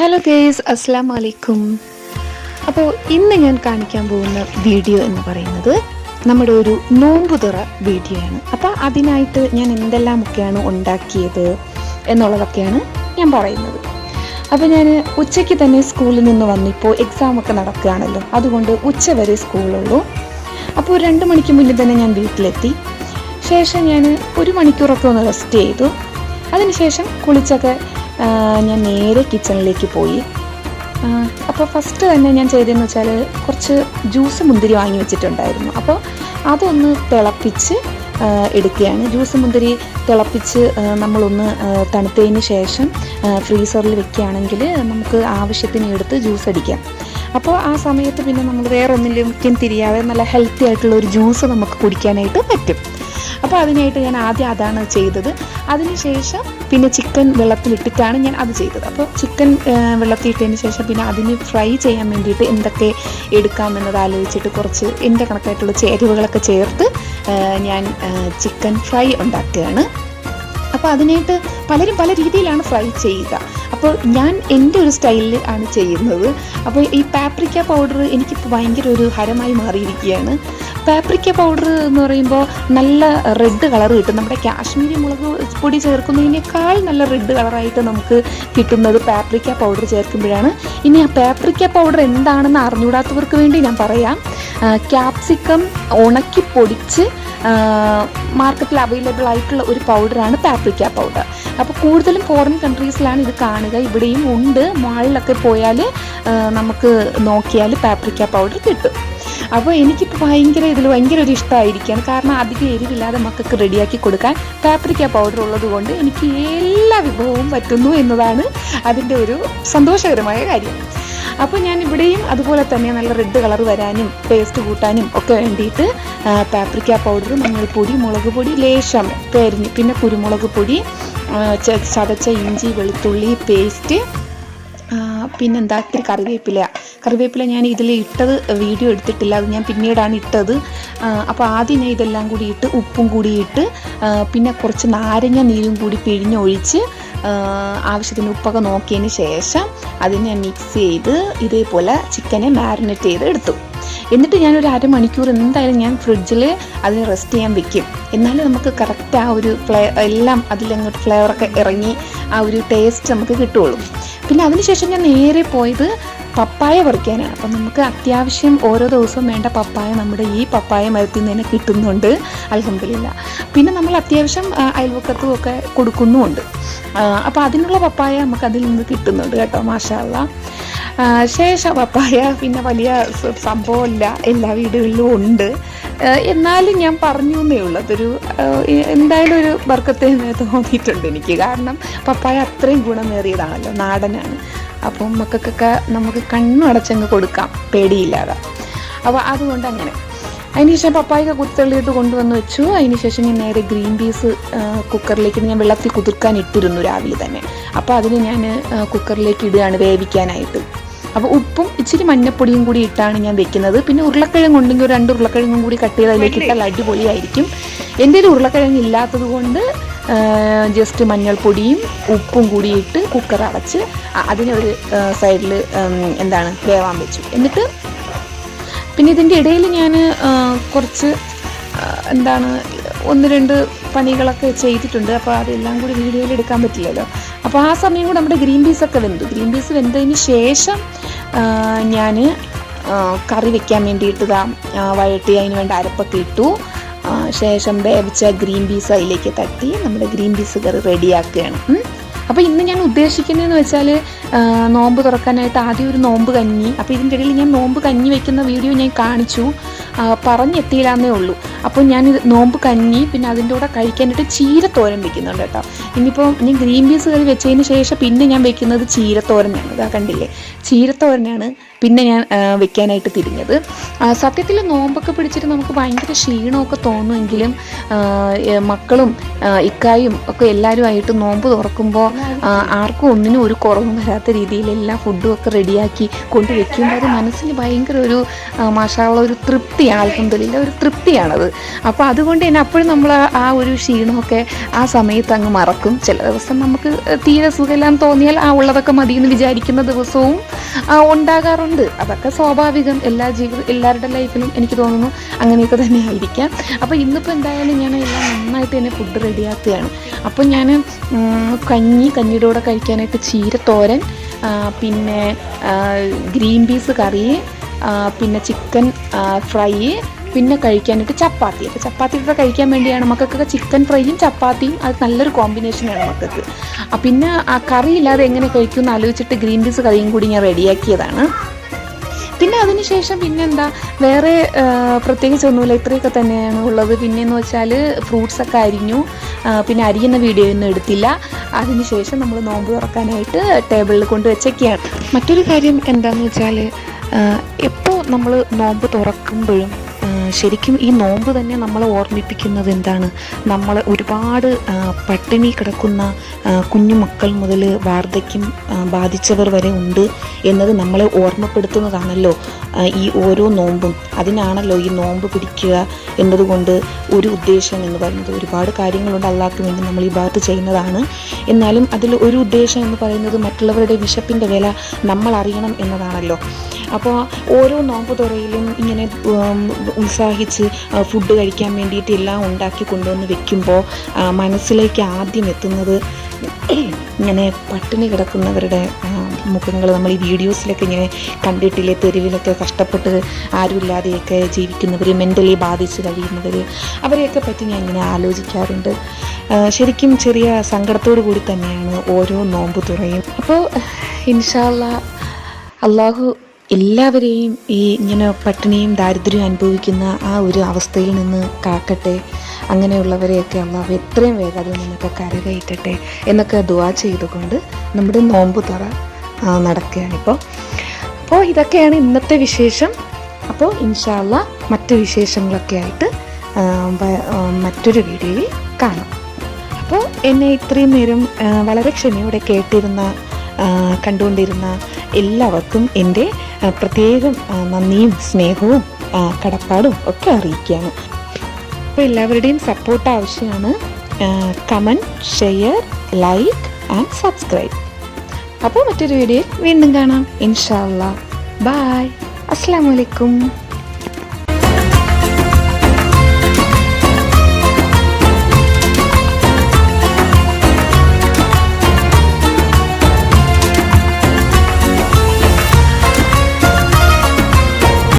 Hello guys അസ്സാം വലൈക്കും അപ്പോൾ ഇന്ന് ഞാൻ കാണിക്കാൻ പോകുന്ന വീഡിയോ എന്ന് പറയുന്നത് നമ്മുടെ ഒരു നോമ്പുതുറ വീഡിയോ ആണ് അപ്പോൾ അതിനായിട്ട് ഞാൻ എന്തെല്ലാമൊക്കെയാണ് ഉണ്ടാക്കിയത് എന്നുള്ളതൊക്കെയാണ് ഞാൻ പറയുന്നത്. അപ്പോൾ ഞാൻ ഉച്ചയ്ക്ക് തന്നെ സ്കൂളിൽ നിന്ന് വന്നിപ്പോൾ എക്സാമൊക്കെ നടക്കുകയാണല്ലോ. അതുകൊണ്ട് ഉച്ച വരെ സ്കൂളുള്ളൂ. അപ്പോൾ രണ്ട് മണിക്ക് മുന്നേ തന്നെ ഞാൻ വീട്ടിലെത്തി. ശേഷം ഞാൻ ഒരു മണിക്കൂറൊക്കെ ഒന്ന് റെസ്റ്റ് ചെയ്തു. അതിനുശേഷം കുളിച്ചൊക്കെ ഞാൻ നേരെ കിച്ചണിലേക്ക് പോയി. അപ്പോൾ ഫസ്റ്റ് തന്നെ ഞാൻ ചെയ്തതെന്ന് വെച്ചാൽ കുറച്ച് ജ്യൂസ് മുന്തിരി വാങ്ങി വെച്ചിട്ടുണ്ടായിരുന്നു. അപ്പോൾ അതൊന്ന് തിളപ്പിച്ച് എടുക്കുകയാണ്. ജ്യൂസ് മുന്തിരി തിളപ്പിച്ച് നമ്മളൊന്ന് തണുത്തതിന് ശേഷം ഫ്രീസറിൽ വെക്കുകയാണെങ്കിൽ നമുക്ക് ആവശ്യത്തിന് എടുത്ത് ജ്യൂസ് അടിക്കാം. അപ്പോൾ ആ സമയത്ത് പിന്നെ നമ്മൾ വേറെ ഒന്നിലും തിരിയാതെ നല്ല ഹെൽത്തി ആയിട്ടുള്ള ഒരു ജ്യൂസ് നമുക്ക് കുടിക്കാനായിട്ട് പറ്റും. അപ്പോൾ അതിനായിട്ട് ഞാൻ ആദ്യം അതാണ് ചെയ്തത്. അതിനുശേഷം പിന്നെ ചിക്കൻ വെള്ളത്തിലിട്ടിട്ടാണ് ഞാൻ അത് ചെയ്തത്. അപ്പോൾ ചിക്കൻ വെള്ളത്തിലിട്ടതിന് ശേഷം പിന്നെ അതിന് ഫ്രൈ ചെയ്യാൻ വേണ്ടിയിട്ട് എന്തൊക്കെ എടുക്കാമെന്നത് ആലോചിച്ചിട്ട് കുറച്ച് എന്റെ കണക്കായിട്ടുള്ള ചേരുവകളൊക്കെ ചേർത്ത് ഞാൻ ചിക്കൻ ഫ്രൈ ഉണ്ടാക്കുകയാണ്. അപ്പോൾ അതിനായിട്ട് പലരും പല രീതിയിലാണ് ഫ്രൈ ചെയ്യുക. അപ്പോൾ ഞാൻ എന്റെ ഒരു സ്റ്റൈലിൽ ആണ് ചെയ്യുന്നത്. അപ്പോൾ ഈ പാപ്രിക്ക പൗഡർ എനിക്ക് ഭയങ്കര ഒരു ഹരമായി മാറിയിരിക്കുകയാണ്. പാപ്രിക്ക പൗഡർ എന്ന് പറയുമ്പോൾ നല്ല റെഡ് കളർ കിട്ടും. നമ്മുടെ കാശ്മീരി മുളക് പൊടി ചേർക്കുന്നതിനേക്കാൾ നല്ല റെഡ് കളറായിട്ട് നമുക്ക് കിട്ടുന്നത് പാപ്രിക്ക പൗഡർ ചേർക്കുമ്പോഴാണ്. ഇനി ആ പാപ്രിക്ക പൗഡർ എന്താണെന്ന് അറിഞ്ഞൂടാത്തവർക്ക് വേണ്ടി ഞാൻ പറയാം. ക്യാപ്സിക്കം ഉണക്കി പൊടിച്ച് മാർക്കറ്റിൽ അവൈലബിൾ ആയിട്ടുള്ള ഒരു പൗഡറാണ് പാപ്രിക്ക പൗഡർ അപ്പോൾ കൂടുതലും ഫോറിൻ കൺട്രീസിലാണ് ഇത് കാണുക. ഇവിടെയും ഉണ്ട്. മാളിലൊക്കെ പോയാൽ നമുക്ക് നോക്കിയാൽ പാപ്രിക്ക പൗഡർ കിട്ടും. അപ്പോൾ എനിക്കിപ്പോൾ ഭയങ്കര ഇതിൽ ഭയങ്കര ഒരു ഇഷ്ടമായിരിക്കുകയാണ് കാരണം അധികം എരിവില്ലാതെ മക്കൾക്ക് റെഡിയാക്കി കൊടുക്കാൻ പാപ്രിക്ക പൗഡർ ഉള്ളത് കൊണ്ട് എനിക്ക് എല്ലാ വിഭവവും പറ്റുന്നു എന്നതാണ് അതിന്റെ ഒരു സന്തോഷകരമായ കാര്യം. അപ്പോൾ ഞാൻ ഇവിടെയും അതുപോലെ തന്നെ നല്ല റെഡ് കളർ വരാനും പേസ്റ്റ് കൂട്ടാനും ഒക്കെ വേണ്ടിയിട്ട് പാപ്രിക്ക പൗഡർ മഞ്ഞൾപ്പൊടി മുളക് പൊടി ലേശം പേരിഞ്ഞ് പിന്നെ കുരുമുളക് പൊടി ചതച്ച ഇഞ്ചി വെളുത്തുള്ളി പേസ്റ്റ് പിന്നെന്താ ഇത്തിരി കറിവേപ്പില. കറിവേപ്പില ഞാൻ ഇതിൽ ഇട്ടത് വീഡിയോ എടുത്തിട്ടില്ല അത് ഞാൻ പിന്നീടാണ് ഇട്ടത്. അപ്പോൾ ആദ്യം ഞാൻ ഇതെല്ലാം കൂടി ഇട്ട് ഉപ്പും കൂടി ഇട്ട് പിന്നെ കുറച്ച് നാരങ്ങ നീരും കൂടി പിഴിഞ്ഞൊഴിച്ച് ആവശ്യത്തിന് ഉപ്പൊക്കെ നോക്കിയതിന് ശേഷം അതിനെ മിക്സ് ചെയ്ത് ഇതേപോലെ ചിക്കനെ മാരിനേറ്റ് ചെയ്ത് എടുത്തു. എന്നിട്ട് ഞാനൊരു അരമണിക്കൂർ എന്തായാലും ഞാൻ ഫ്രിഡ്ജിൽ അതിന് റെസ്റ്റ് ചെയ്യാൻ വെക്കും. എന്നാലും നമുക്ക് കറക്റ്റ് ആ ഒരു ഫ്ലേ എല്ലാം അതിലങ്ങോട്ട് ഫ്ലേവറൊക്കെ ഇറങ്ങി ആ ഒരു ടേസ്റ്റ് നമുക്ക് കിട്ടുള്ളൂ. പിന്നെ അതിനുശേഷം ഞാൻ നേരെ പോയത് പപ്പായ പറിക്കാനാണ്. അപ്പം നമുക്ക് അത്യാവശ്യം ഓരോ ദിവസവും വേണ്ട പപ്പായ നമ്മുടെ ഈ പപ്പായ മരത്തിൽ നിന്ന് തന്നെ കിട്ടുന്നുണ്ട്. അലഹമില്ല പിന്നെ നമ്മൾ അത്യാവശ്യം അയൽവക്കത്തും ഒക്കെ കൊടുക്കുന്നുമുണ്ട്. അപ്പോൾ അതിനുള്ള പപ്പായ നമുക്ക് അതിൽ നിന്ന് കിട്ടുന്നുണ്ട് കേട്ടോ മാഷാല്ല ശേഷം പപ്പായ പിന്നെ വലിയ സംഭവമല്ല എല്ലാ വീടുകളിലും ഉണ്ട്. എന്നാലും ഞാൻ പറഞ്ഞു എന്നേ ഉള്ളൂ. അതൊരു എന്തായാലും ഒരു വർക്കത്തെ തോന്നിയിട്ടുണ്ട് എനിക്ക്. കാരണം പപ്പായ അത്രയും ഗുണമേറിയതാണല്ലോ നാടനാണ്. അപ്പം മക്കൾക്കൊക്കെ നമുക്ക് കണ്ണു അടച്ചങ്ങ് കൊടുക്കാം പേടിയില്ലാതെ. അപ്പോൾ അതുകൊണ്ട് അങ്ങനെ. അതിനുശേഷം പപ്പായൊക്കെ കുത്തള്ളിയിട്ട് കൊണ്ടുവന്ന് വെച്ചു. അതിനുശേഷം ഞാൻ നേരെ ഗ്രീൻ പീസ് കുക്കറിലേക്ക് ഞാൻ വെള്ളത്തിൽ കുതിർക്കാൻ ഇട്ടിരുന്നു രാവിലെ തന്നെ. അപ്പോൾ അതിന് ഞാൻ കുക്കറിലേക്ക് ഇടുകയാണ് വേവിക്കാനായിട്ട്. അപ്പോൾ ഉപ്പും ഇച്ചിരി മഞ്ഞപ്പൊടിയും കൂടി ഇട്ടാണ് ഞാൻ വെക്കുന്നത്. പിന്നെ ഉരുളക്കിഴങ്ങ് ഉണ്ടെങ്കിൽ ഒരു രണ്ട് ഉരുളക്കിഴങ്ങും കൂടി കട്ട് ചെയ്ത് അതിലേക്ക് ഇട്ടാൽ അടിപൊളിയായിരിക്കും. എന്റെ ഒരു ഉരുളക്കിഴങ്ങ് ഇല്ലാത്തത് കൊണ്ട് ജസ്റ്റ് മഞ്ഞൾപ്പൊടിയും ഉപ്പും കൂടി ഇട്ട് കുക്കർ അടച്ച് അതിനെ ഒരു സൈഡിൽ എന്താണ് വേവാൻ വെച്ചു. എന്നിട്ട് പിന്നെ ഇതിന്റെ ഇടയിൽ ഞാൻ കുറച്ച് എന്താണ് ഒന്ന് രണ്ട് പണികളൊക്കെ ചെയ്തിട്ടുണ്ട്. അപ്പോൾ അതെല്ലാം കൂടി വീഡിയോയിൽ എടുക്കാൻ പറ്റില്ലല്ലോ. അപ്പോൾ ആ സമയം കൂടെ നമ്മുടെ ഗ്രീൻ പീസൊക്കെ വെന്തു. ഗ്രീൻ പീസ് വെന്തതിന് ശേഷം ഞാൻ കറി വെക്കാൻ വേണ്ടിയിട്ട് വഴട്ടി അതിന് വേണ്ട അരപ്പൊക്കെ ഇട്ടു. ശേഷം വേവിച്ച ഗ്രീൻ പീസ് അതിലേക്ക് തട്ടി നമ്മുടെ ഗ്രീൻ പീസ് കറി റെഡിയാക്കുകയാണ്. അപ്പോൾ ഇന്ന് ഞാൻ ഉദ്ദേശിക്കുന്നതെന്ന് വെച്ചാൽ നോമ്പ് തുറക്കാനായിട്ട് ആദ്യം ഒരു നോമ്പ് കഞ്ഞി. അപ്പോൾ ഇതിന്റെ ഇടയിൽ ഞാൻ നോമ്പ് കഞ്ഞി വെക്കുന്ന വീഡിയോ ഞാൻ കാണിച്ചു. പറഞ്ഞെത്തിയില്ലാന്നേ ഉള്ളൂ. അപ്പോൾ ഞാൻ നോമ്പ് കഞ്ഞി പിന്നെ അതിന്റെ കൂടെ കഴിക്കാനായിട്ട് ചീരത്തോരൻ വെക്കുന്നുണ്ട് കേട്ടോ. ഇനിയിപ്പോൾ ഞാൻ ഗ്രീൻ പീസ് കറി വെച്ചതിന് ശേഷം പിന്നെ ഞാൻ വെക്കുന്നത് ചീരത്തോരനാണ്. ഇതാ കണ്ടില്ലേ? ചീരത്തോരനാണ്. പിന്നെ ഞാൻ വെക്കാനായിട്ട് തിരിഞ്ഞത്. സത്യത്തിൽ നോമ്പൊക്കെ പിടിച്ചിട്ട് നമുക്ക് ഭയങ്കര ക്ഷീണമൊക്കെ തോന്നുമെങ്കിലും മക്കളും ഇക്കായും ഒക്കെ എല്ലാവരുമായിട്ട് നോമ്പ് തുറക്കുമ്പോൾ ആർക്കും ഒന്നിനും ഒരു കുറവും വരാത്ത രീതിയിൽ എല്ലാ ഫുഡും ഒക്കെ റെഡിയാക്കി കൊണ്ട് വെക്കുമ്പോൾ അത് മനസ്സിന് ഭയങ്കര ഒരു മാഷാള്ള ഒരു തൃപ്തിയാണ് അൽഹംദുലില്ല ഒരു തൃപ്തിയാണത്. അപ്പോൾ അതുകൊണ്ട് തന്നെ അപ്പോഴും നമ്മൾ ആ- ഒരു ക്ഷീണമൊക്കെ ആ സമയത്ത് അങ്ങ് മറക്കും. ചില ദിവസം നമുക്ക് തീരെ സുഖമില്ലാന്ന് തോന്നിയാൽ ആ ഉള്ളതൊക്കെ മതി എന്ന് വിചാരിക്കുന്ന ദിവസവും ആ, ഉണ്ടാകാറുണ്ട് അതൊക്കെ സ്വാഭാവികം. എല്ലാ ജീവി എല്ലാവരുടെ ലൈഫിലും എനിക്ക് തോന്നുന്നു അങ്ങനെയൊക്കെ തന്നെ ആയിരിക്കാം അപ്പോൾ ഇന്നിപ്പോൾ എന്തായാലും ഞാൻ എല്ലാം നന്നായിട്ട് തന്നെ ഫുഡ് റെഡിയാക്കുകയാണ് അപ്പോൾ ഞാൻ കഞ്ഞി കഞ്ഞിയുടെ കൂടെ കഴിക്കാനായിട്ട് ചീരത്തോരൻ പിന്നെ ഗ്രീൻ പീസ് കറി പിന്നെ ചിക്കൻ ഫ്രൈ പിന്നെ കഴിക്കാനായിട്ട് ചപ്പാത്തി. അപ്പോൾ ചപ്പാത്തി ഒക്കെ കഴിക്കാൻ വേണ്ടിയാണ് മക്കൾക്കൊക്കെ ചിക്കൻ ഫ്രൈയും ചപ്പാത്തിയും അത് നല്ലൊരു കോമ്പിനേഷനാണ് മക്കൾക്ക്. പിന്നെ ആ കറി ഇല്ലാതെ എങ്ങനെ കഴിക്കും എന്ന് ആലോചിച്ചിട്ട് ഗ്രീൻ പീസ് കറിയും കൂടി ഞാൻ റെഡിയാക്കിയതാണ് പിന്നെ അതിനുശേഷം പിന്നെന്താ വേറെ പ്രത്യേകിച്ച് ഒന്നുമില്ല ഇത്രയൊക്കെ തന്നെയാണ് ഉള്ളത്. പിന്നെയെന്ന് വെച്ചാൽ ഫ്രൂട്ട്സ് ഒക്കെ അരിഞ്ഞു. പിന്നെ അരിയുന്ന വീഡിയോ ഒന്നും എടുത്തില്ല. അതിനുശേഷം നമ്മൾ നോമ്പ് തുറക്കാനായിട്ട് ടേബിളിൽ കൊണ്ട് വെച്ചൊക്കെയാണ്. മറ്റൊരു കാര്യം എന്താണെന്ന് വെച്ചാൽ എപ്പോൾ നമ്മൾ നോമ്പ് തുറക്കുമ്പോഴും ശരിക്കും ഈ നോമ്പ് തന്നെ നമ്മളെ ഓർമ്മിപ്പിക്കുന്നത് എന്താണ്? നമ്മൾ ഒരുപാട് പട്ടിണി കിടക്കുന്ന കുഞ്ഞു മക്കൾ മുതൽ വാർദ്ധക്യം ബാധിച്ചവർ വരെ ഉണ്ട് എന്നത് നമ്മളെ ഓർമ്മപ്പെടുത്തുന്നതാണല്ലോ ഈ ഓരോ നോമ്പും. അതിനാണല്ലോ ഈ നോമ്പ് പിടിക്കുക എന്നതുകൊണ്ട് ഒരു ഉദ്ദേശം എന്ന് പറയുന്നത്. ഒരുപാട് കാര്യങ്ങളുണ്ട് അള്ളാഹ്ക്ക് വേണ്ടി നമ്മൾ ഈ ഭാഗത്ത് ചെയ്യുന്നതാണ്. എന്നാലും അതിൽ ഒരു ഉദ്ദേശം എന്ന് പറയുന്നത് മറ്റുള്ളവരുടെ വിശപ്പിന്റെ വില നമ്മൾ അറിയണം എന്നതാണല്ലോ. അപ്പോൾ ഓരോ നോമ്പ് തുറയിലും ഇങ്ങനെ ഉത്സാഹിച്ച് ഫുഡ് കഴിക്കാൻ വേണ്ടിയിട്ട് എല്ലാം ഉണ്ടാക്കി കൊണ്ടുവന്ന് വെക്കുമ്പോൾ മനസ്സിലേക്ക് ആദ്യം എത്തുന്നത് ഇങ്ങനെ പട്ടിണി കിടക്കുന്നവരുടെ മുഖങ്ങൾ നമ്മൾ ഈ വീഡിയോസിലൊക്കെ ഇങ്ങനെ കണ്ടിട്ടില്ലേ? തെരുവിലൊക്കെ കഷ്ടപ്പെട്ട് ആരുമില്ലാതെയൊക്കെ ജീവിക്കുന്നവർ മെന്റലി ബാധിച്ച് കഴിയുന്നവർ അവരെയൊക്കെ പറ്റി ഞാൻ ഇങ്ങനെ ആലോചിക്കാറുണ്ട്. ശരിക്കും ചെറിയ സങ്കടത്തോടു കൂടി തന്നെയാണ് ഓരോ നോമ്പ് തുറയും. അപ്പോൾ ഇൻഷാല്ല അള്ളാഹു എല്ലാവരെയും ഈ ഇങ്ങനെ പട്ടിണിയും ദാരിദ്ര്യവും അനുഭവിക്കുന്ന ആ ഒരു അവസ്ഥയിൽ നിന്ന് കാക്കട്ടെ. അങ്ങനെയുള്ളവരെയൊക്കെ അള്ളാഹു എത്രയും വേഗം അതിൽ നിന്നൊക്കെ കരകയറ്റട്ടെ എന്നൊക്കെ ദുവാ ചെയ്തുകൊണ്ട് നമ്മുടെ നോമ്പ് തറ നടക്കുകയാണിപ്പോൾ അപ്പോൾ ഇതൊക്കെയാണ് ഇന്നത്തെ വിശേഷം. അപ്പോൾ ഇൻഷാല്ല മറ്റു വിശേഷങ്ങളൊക്കെ ആയിട്ട് മറ്റൊരു വീഡിയോയിൽ കാണാം. അപ്പോൾ എന്നെ ഇത്രയും നേരം വളരെ ക്ഷമയോടെ കേട്ടിരുന്ന കണ്ടുകൊണ്ടിരുന്ന എല്ലാവർക്കും എന്റെ പ്രത്യേകം നന്ദിയും സ്നേഹവും കടപ്പാടും ഒക്കെ അറിയിക്കുകയാണ്. അപ്പോൾ എല്ലാവരുടെയും സപ്പോർട്ട് ആവശ്യമാണ്. Comment share like and subscribe അപ്പോൾ മറ്റൊരു വീഡിയോയിൽ വീണ്ടും കാണാം. ഇൻഷാല്ല ബായ് അസ്സാം വലൈക്കും